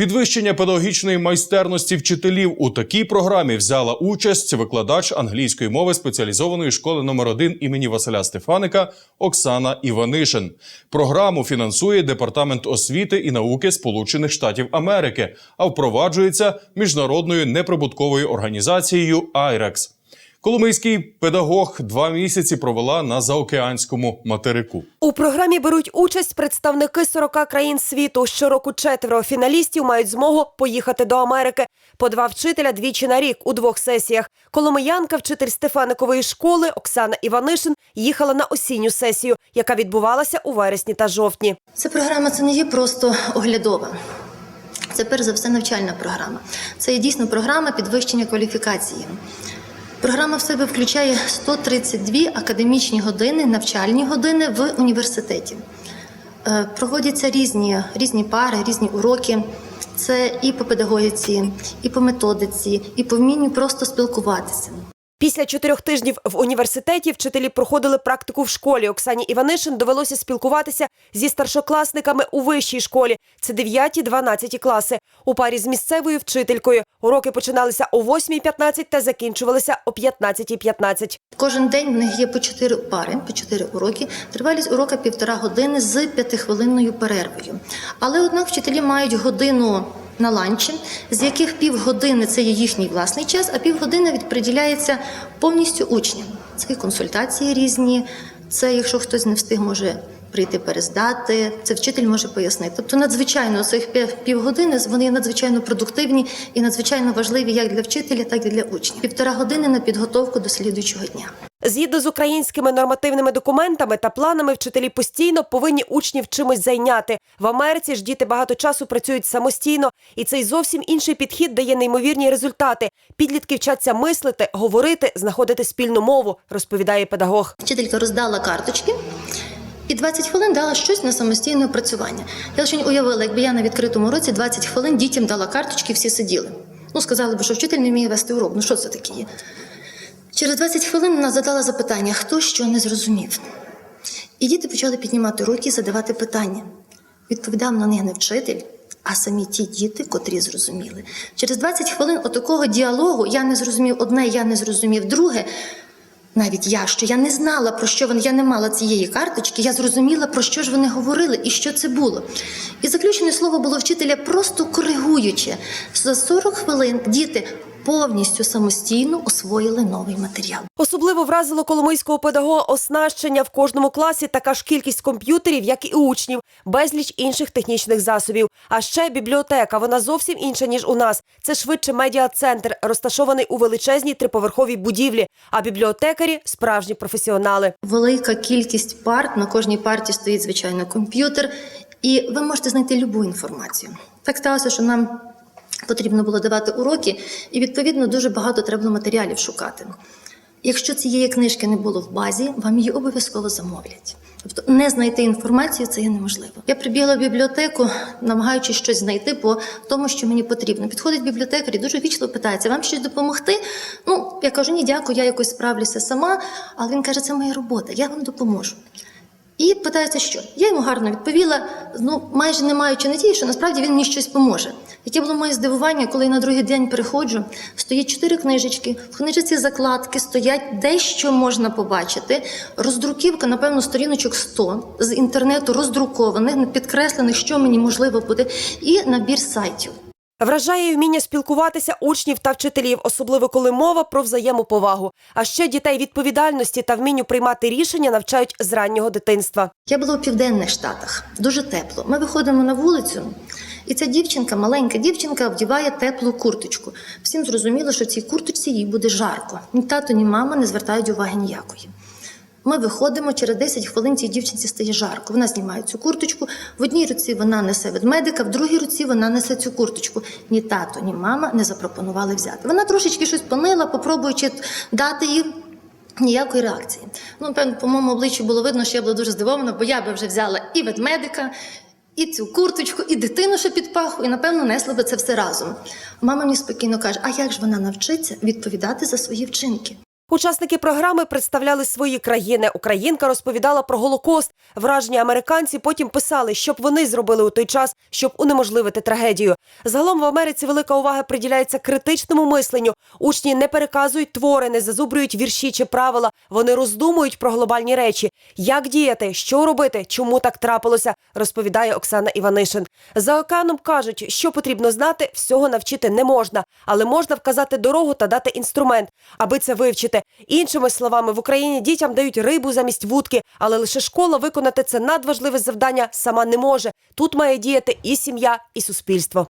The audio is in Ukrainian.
Підвищення педагогічної майстерності вчителів у такій програмі взяла участь викладач англійської мови спеціалізованої школи номер 1 імені Василя Стефаника Оксана Іванишин. Програму фінансує департамент освіти і науки Сполучених Штатів Америки, а впроваджується міжнародною неприбутковою організацією IREX. Коломийський педагог два місяці провела на заокеанському материку. У програмі беруть участь представники 40 країн світу. Щороку четверо фіналістів мають змогу поїхати до Америки. По два вчителя двічі на рік у двох сесіях. Коломиянка, вчитель Стефаникової школи Оксана Іванишин, їхала на осінню сесію, яка відбувалася у вересні та жовтні. Ця програма це не є просто оглядова. Це перш за все навчальна програма. Це є дійсно програма підвищення кваліфікації. Програма в себе включає 132 академічні години, навчальні години в університеті. Е, Проводяться різні, різні пари, різні уроки. Це і по педагогіці, і по методиці, і по вмінню просто спілкуватися. Після чотирьох тижнів в університеті вчителі проходили практику в школі. Оксані Іванишин довелося спілкуватися зі старшокласниками у вищій школі. Це 9-12 класи. У парі з місцевою вчителькою. Уроки починалися о 8.15 та закінчувалися о 15.15. Кожен день в них є по чотири пари, по чотири уроки. Тривалість урока півтора години з п'ятихвилинною перервою. Але однак вчителі мають годину на ланчі, з яких півгодини це є їхній власний час, а півгодини відприділяється повністю учням. Це і консультації різні. Це, якщо хтось не встиг, може прийти перездати. Це вчитель може пояснити. Тобто, надзвичайно цих пів- півгодини вони надзвичайно продуктивні і надзвичайно важливі як для вчителя, так і для учнів. Півтора години на підготовку до слідуючого дня. Згідно з українськими нормативними документами та планами, вчителі постійно повинні учнів чимось зайняти. В Америці ж діти багато часу працюють самостійно, і цей зовсім інший підхід дає неймовірні результати. Підлітки вчаться мислити, говорити, знаходити спільну мову, розповідає педагог. Вчителька роздала карточки. І 20 хвилин дала щось на самостійне опрацювання. Я лише уявила, якби я на відкритому році 20 хвилин дітям дала карточки, всі сиділи. Ну, сказали б, що вчитель не вміє вести урок. Ну що це таке є? Через 20 хвилин вона задала запитання, хто що не зрозумів. І діти почали піднімати руки і задавати питання. Відповідав на них не вчитель, а самі ті діти, котрі зрозуміли. Через 20 хвилин отакого діалогу я не зрозумів одне, я не зрозумів друге. Навіть я, що я не знала, про що вони, я не мала цієї карточки, я зрозуміла, про що ж вони говорили і що це було. І заключене слово було вчителя просто коригуюче. За 40 хвилин діти повністю самостійно освоїли новий матеріал. Особливо вразило коломийського педагога оснащення в кожному класі така ж кількість комп'ютерів, як і учнів, безліч інших технічних засобів. А ще бібліотека. Вона зовсім інша ніж у нас. Це швидше медіа-центр, розташований у величезній триповерховій будівлі. А бібліотекарі справжні професіонали. Велика кількість парт. На кожній парті стоїть, звичайно, комп'ютер, і ви можете знайти любу інформацію. Так сталося, що нам потрібно було давати уроки, і відповідно дуже багато треба було матеріалів шукати. Якщо цієї книжки не було в базі, вам її обов'язково замовлять. Тобто не знайти інформацію це є неможливо. Я прибігла в бібліотеку, намагаючись щось знайти по тому, що мені потрібно. Підходить бібліотекар і дуже вічливо питається, вам щось допомогти? Ну, я кажу, ні, дякую, я якось справлюся сама. Але він каже, це моя робота, я вам допоможу. І питається, що я йому гарно відповіла, ну майже не маючи надії, що насправді він мені щось поможе. Яке було моє здивування, коли я на другий день приходжу, стоять чотири книжечки, в книжці закладки стоять, дещо можна побачити. Роздруківка, напевно, сторіночок 100 з інтернету роздрукованих, підкреслених, що мені можливо буде, і набір сайтів. Вражає вміння спілкуватися учнів та вчителів, особливо коли мова про взаємоповагу. А ще дітей відповідальності та вмінню приймати рішення навчають з раннього дитинства. Я була у південних штатах, дуже тепло. Ми виходимо на вулицю, і ця дівчинка, маленька дівчинка, вдіває теплу курточку. Всім зрозуміло, що цій курточці їй буде жарко. Ні тато, ні мама не звертають уваги ніякої. Ми виходимо, через 10 хвилин цій дівчинці стає жарко. Вона знімає цю курточку. В одній руці вона несе ведмедика, в другій руці вона несе цю курточку. Ні тато, ні мама не запропонували взяти. Вона трошечки щось понила, попробуючи дати їй Ніякої реакції. Ну, певно, по моєму обличчю було видно, що я була дуже здивована, бо я би вже взяла і ведмедика, і цю курточку, і дитину, що під паху, і напевно несли би це все разом. Мама мені спокійно каже: а як ж вона навчиться відповідати за свої вчинки? Учасники програми представляли свої країни. Українка розповідала про голокост. Вражені американці потім писали, що б вони зробили у той час, щоб унеможливити трагедію. Загалом в Америці велика увага приділяється критичному мисленню. Учні не переказують твори, не зазубрюють вірші чи правила. Вони роздумують про глобальні речі. Як діяти, що робити, чому так трапилося, розповідає Оксана Іванишин. За океаном кажуть, що потрібно знати, всього навчити не можна, але можна вказати дорогу та дати інструмент, аби це вивчити. Іншими словами, в Україні дітям дають рибу замість вудки, але лише школа виконати це надважливе завдання сама не може. Тут має діяти і сім'я, і суспільство.